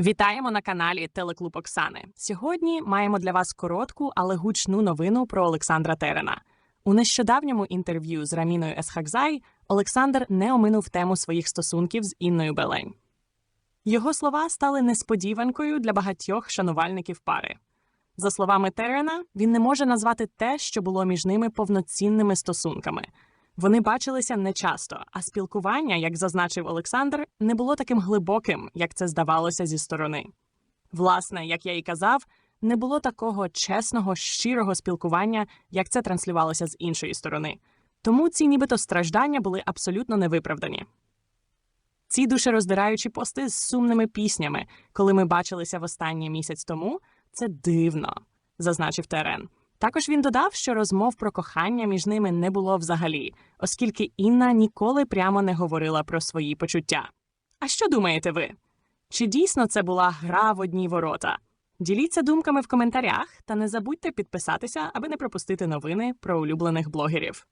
Вітаємо на каналі Телеклуб Оксани. Сьогодні маємо для вас коротку, але гучну новину про Олександра Терена. У нещодавньому інтерв'ю з Раміною Есхакзай Олександр не оминув тему своїх стосунків з Інною Белень. Його слова стали несподіванкою для багатьох шанувальників пари. За словами Терена, він не може назвати те, що було між ними повноцінними стосунками. Вони бачилися нечасто, а спілкування, як зазначив Олександр, не було таким глибоким, як це здавалося зі сторони. Власне, як я і казав, не було такого чесного, щирого спілкування, як це транслювалося з іншої сторони. Тому ці нібито страждання були абсолютно невиправдані. Ці душероздираючі пости з сумними піснями, коли ми бачилися в останній місяць тому, це дивно, зазначив Терен. Також він додав, що розмов про кохання між ними не було взагалі, оскільки Інна ніколи прямо не говорила про свої почуття. А що думаєте ви? Чи дійсно це була гра в одні ворота? Діліться думками в коментарях та не забудьте підписатися, аби не пропустити новини про улюблених блогерів.